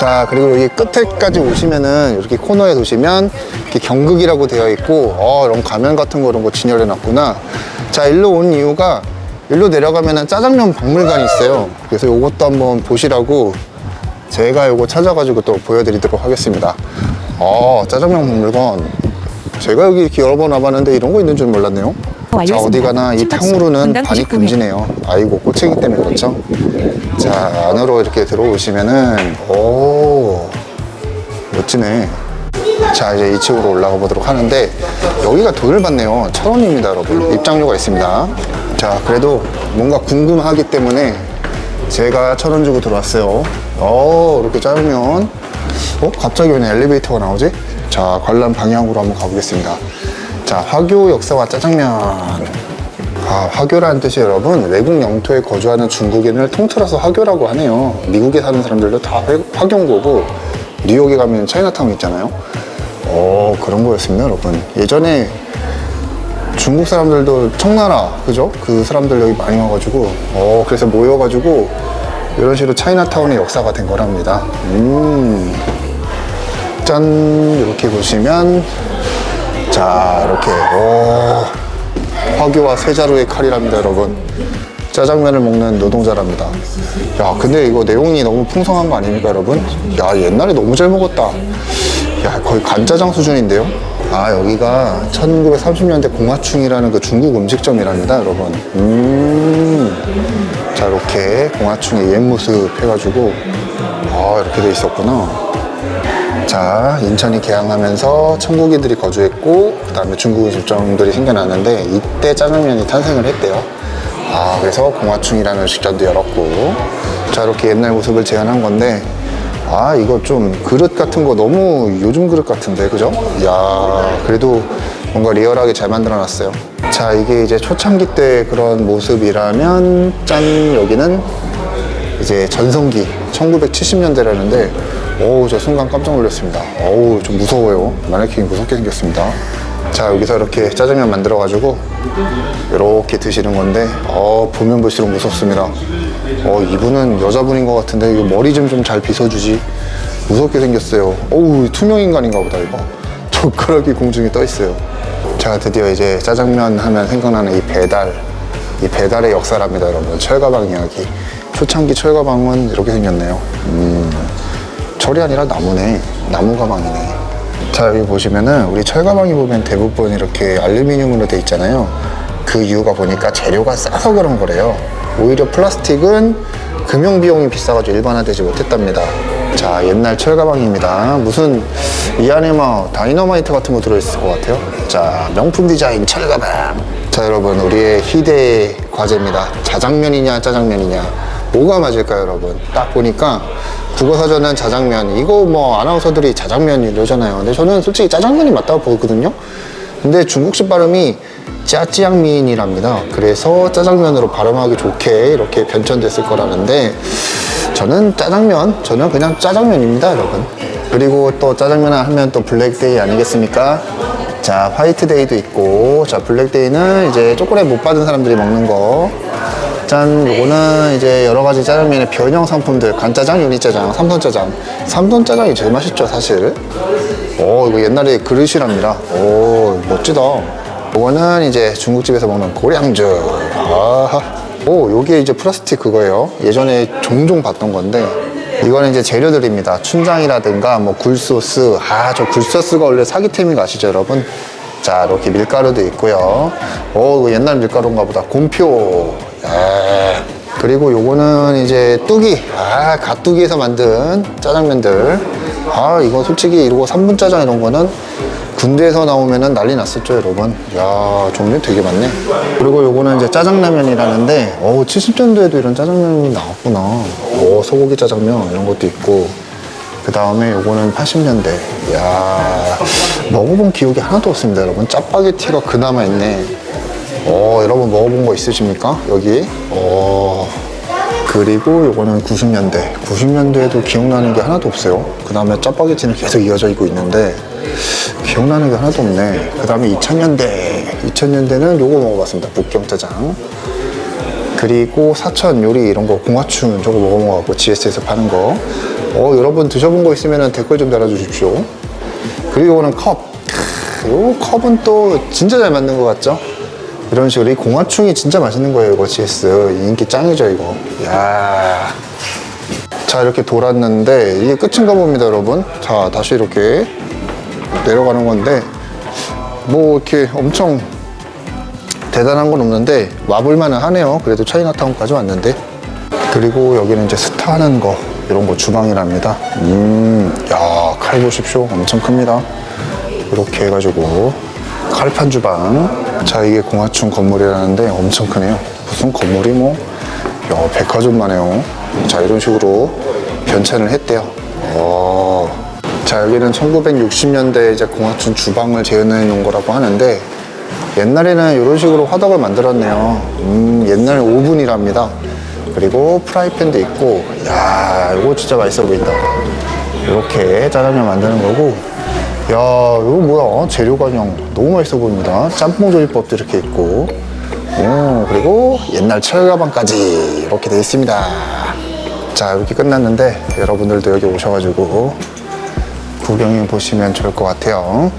자, 그리고 여기 끝에까지 오시면은 이렇게 코너에 오시면 이렇게 경극이라고 되어 있고, 어, 이런 가면 같은 거 이런 거 진열해 놨구나. 자, 일로 온 이유가 일로 내려가면은 짜장면 박물관이 있어요. 그래서 이것도 한번 보시라고 제가 요거 찾아가지고 또 보여드리도록 하겠습니다. 어, 짜장면 박물관. 제가 여기 이렇게 여러 번 와봤는데 이런 거 있는 줄 몰랐네요. 자, 완료했습니다. 어디 가나 이 탕후루는 분당 반입 99회. 금지네요. 아이고, 꼬챙이 때문에 그렇죠? 자, 안으로 이렇게 들어오시면은, 오, 멋지네. 자, 이제 2층으로 올라가 보도록 하는데, 여기가 돈을 받네요. 천 원입니다, 여러분. 입장료가 있습니다. 자, 그래도 뭔가 궁금하기 때문에 제가 천 원 주고 들어왔어요. 어, 이렇게 짜장면. 어? 갑자기 왜 엘리베이터가 나오지? 자, 관람 방향으로 한번 가보겠습니다. 자, 화교 역사와 짜장면. 아, 화교라는 뜻이 여러분, 외국 영토에 거주하는 중국인을 통틀어서 화교라고 하네요. 미국에 사는 사람들도 다 화- 화교인 거고, 뉴욕에 가면 차이나타운 있잖아요. 어, 그런 거였습니다, 여러분. 예전에 중국 사람들도 청나라, 그죠? 그 사람들 여기 많이 와가지고, 어, 그래서 모여가지고, 이런 식으로 차이나타운의 역사가 된 거랍니다. 음. 짠, 이렇게 보시면, 자, 이렇게, 오, 화교와 세자루의 칼이랍니다, 여러분. 짜장면을 먹는 노동자랍니다. 야, 근데 이거 내용이 너무 풍성한 거 아닙니까, 여러분? 야, 옛날에 너무 잘 먹었다. 야, 거의 간짜장 수준인데요? 아, 여기가 1930년대 공화충이라는 그 중국 음식점이랍니다, 여러분. 음. 자, 이렇게 공화충의 옛 모습 해가지고, 아, 이렇게 돼 있었구나. 자, 인천이 개항하면서 천국인들이 거주했고, 그 다음에 중국 음식점들이 생겨났는데, 이때 짜장면이 탄생을 했대요. 아, 그래서 공화충이라는 식점도 열었고, 자, 이렇게 옛날 모습을 재현한 건데, 아, 이거 좀 그릇 같은 거 너무 요즘 그릇 같은데, 그죠? 야 그래도 뭔가 리얼하게 잘 만들어 놨어요. 자, 이게 이제 초창기 때 그런 모습이라면, 짠, 여기는 이제 전성기 1970년대라는데 어우 저 순간 깜짝 놀랐습니다. 어우 좀 무서워요. 마네킹이 무섭게 생겼습니다. 자 여기서 이렇게 짜장면 만들어 가지고 이렇게 드시는 건데 어 보면 볼수록 무섭습니다. 어 이분은 여자분인 것 같은데 이거 머리 좀 좀 잘 빗어주지. 무섭게 생겼어요. 어우 투명 인간인가 보다 이거. 젓가락이 공중에 떠 있어요. 자 드디어 이제 짜장면 하면 생각나는 이 배달. 이 배달의 역사랍니다, 여러분. 철가방 이야기. 초창기 철가방은 이렇게 생겼네요. 음, 철이 아니라 나무네. 나무 가방이네. 자, 여기 보시면은 우리 철가방이 보면 대부분 이렇게 알루미늄으로 돼 있잖아요. 그 이유가 보니까 재료가 싸서 그런 거래요. 오히려 플라스틱은 금융 비용이 비싸가지고 일반화되지 못했답니다. 자, 옛날 철가방입니다. 무슨 이 안에 막 다이너마이트 같은 거 들어있을 것 같아요. 자, 명품 디자인 철가방. 자, 여러분, 우리의 희대의 과제입니다. 자장면이냐, 짜장면이냐. 뭐가 맞을까요, 여러분? 딱 보니까 국어사전은 자장면. 이거 뭐 아나운서들이 자장면 이러잖아요. 근데 저는 솔직히 짜장면이 맞다고 보거든요. 근데 중국식 발음이 짜찌양민이랍니다. 그래서 짜장면으로 발음하기 좋게 이렇게 변천됐을 거라는데 저는 짜장면, 저는 그냥 짜장면입니다, 여러분. 그리고 또 짜장면 하면 또 블랙데이 아니겠습니까? 자, 화이트데이도 있고, 자, 블랙데이는 이제 초콜릿 못 받은 사람들이 먹는 거. 짠, 요거는 이제 여러 가지 짜장면의 변형 상품들, 간짜장, 유니짜장, 삼선짜장. 삼선짜장이 제일 맛있죠, 사실. 오, 이거 옛날에 그릇이랍니다. 오, 멋지다. 요거는 이제 중국집에서 먹는 고량주. 아하. 오, 요게 이제 플라스틱 그거예요. 예전에 종종 봤던 건데, 이거는 이제 재료들입니다. 춘장이라든가 뭐 굴소스. 아, 저 굴소스가 원래 사기템인 거 아시죠, 여러분? 자, 이렇게 밀가루도 있고요. 오, 이거 옛날 밀가루인가 보다. 곰표. 야. 그리고 요거는 이제 뚜기. 아, 갓뚜기에서 만든 짜장면들. 아, 이거 솔직히 이러고 3분 짜장 이런 거는 군대에서 나오면은 난리 났었죠, 여러분. 야, 종류 되게 많네. 그리고 요거는 이제 짜장라면이라는데, 어 70년도에도 이런 짜장면이 나왔구나. 오, 소고기 짜장면 이런 것도 있고. 그 다음에 요거는 80년대. 야 먹어본 기억이 하나도 없습니다, 여러분. 짜파게티가 그나마 있네. 어, 여러분 먹어본 거 있으십니까? 여기. 어. 그리고 요거는 90년대. 90년대에도 기억나는 게 하나도 없어요. 그 다음에 짜파게티는 계속 이어져 있고 있는데, 기억나는 게 하나도 없네. 그 다음에 2000년대. 2000년대는 요거 먹어봤습니다. 북경짜장. 그리고 사천 요리 이런 거 공화춘 저거 먹어먹어갖고 GS에서 파는 거. 어, 여러분 드셔본 거 있으면 댓글 좀 달아주십시오. 그리고 이거는 컵. 크, 이 컵은 또 진짜 잘 만든 것 같죠? 이런 식으로 이 공화충이 진짜 맛있는 거예요, 이거 GS. 인기 짱이죠, 이거. 야 자, 이렇게 돌았는데 이게 끝인가 봅니다, 여러분. 자, 다시 이렇게 내려가는 건데 뭐 이렇게 엄청 대단한 건 없는데 와볼만은 하네요. 그래도 차이나타운까지 왔는데 그리고 여기는 이제 스타 하는 거 이런 거 주방이랍니다. 음, 야, 칼 보십시오. 엄청 큽니다. 이렇게 해가지고 칼판 주방. 자, 이게 공화충 건물이라는데 엄청 크네요. 무슨 건물이 뭐, 야, 백화점만 해요. 자, 이런 식으로 변천을 했대요. 어. 자, 여기는 1960년대 이제 공화춘 주방을 재현해 놓은 거라고 하는데 옛날에는 이런 식으로 화덕을 만들었네요. 음, 옛날 오븐이랍니다. 그리고 프라이팬도 있고, 야, 이거 진짜 맛있어 보인다. 이렇게 짜장면 만드는 거고, 야, 이거 뭐야? 재료가 그냥 너무 맛있어 보입니다. 짬뽕 조리법도 이렇게 있고, 오, 그리고 옛날 철가방까지 이렇게 돼 있습니다. 자, 이렇게 끝났는데 여러분들도 여기 오셔가지고 구경해 보시면 좋을 것 같아요.